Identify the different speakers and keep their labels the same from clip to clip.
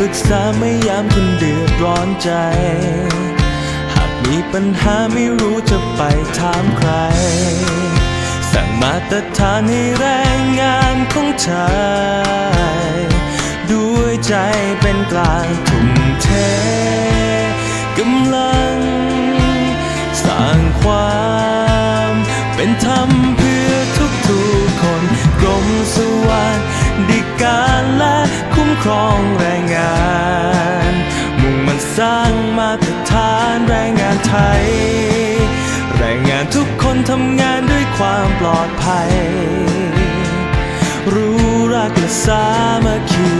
Speaker 1: ปรึกษาไม่ยามคุณเดือดร้อนใจ หากมีปัญหาไม่รู้จะไปถามใคร สั่งมาตรฐานให้แรงงานของชายด้วยใจเป็นกลาง ย แรงงานทุกคนทำงานด้วยความปลอดภัย รู้รักและสามัคคี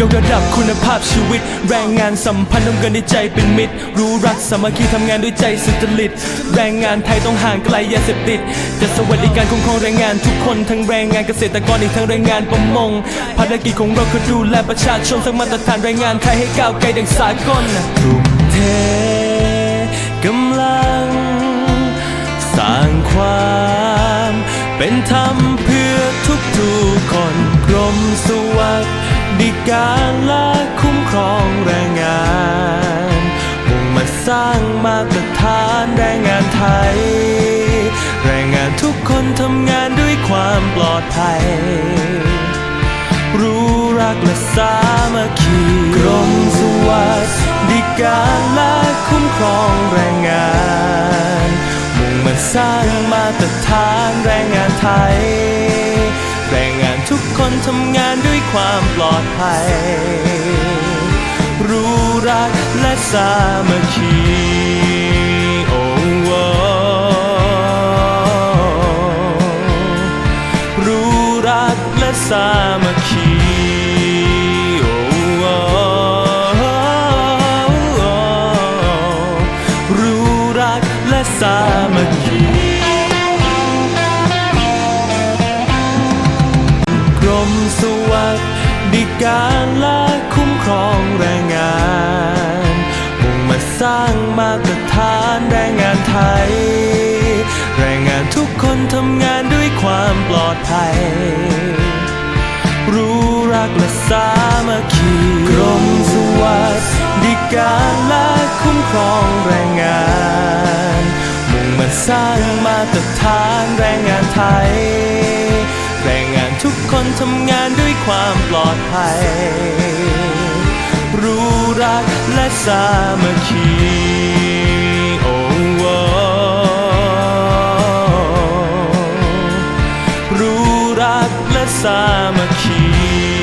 Speaker 1: ยกระดับคุณภาพชีวิต แรงงานสัมพันธ์ต้องกันในใจเป็นมิตร รู้รักสามัคคีทำงานด้วยใจสุจริต แรงงานไทยต้องห่างไกลยาเสพติดจะสวัสดิการคุ้มครองแรงงานทุกคนทั้งแรงงานเกษตรกรอีกทั้งแรงงานประมงภารกิจของเราคือดูแลประชาชนสร้างมาตรฐานแรงงานไทยให้ก้าวไกลดังสากลทุ่มเทกำลัง สร้างความเป็นธรรม ความปลอดภัย รู้รักและสามัคคีกรมสวัสดิการและคุ้มครองแรงงาน มุ่งมันสร้างมาตรฐานแรงงานไทย แรงงานทุกคนทำงานด้วยความปลอดภัย รู้รักและสามัคคี สามัคคีรู้รักและสามัคคีกรมสวัสดิการและคุ้มครองแรงงานมุ่งมาสร้างมาตรฐานแรงงานไทย แรงงานทุกคนทำงานด้วยความปลอดภัย รู้รักและสามัคคีกรมสวัสดิการและคุ้มครองแรงงาน มุ่งมันสร้างมาตรฐานแรงงานไทย แรงงานทุกคนทำงานด้วยความปลอดภัย รู้รักและสามัคคี รู้รั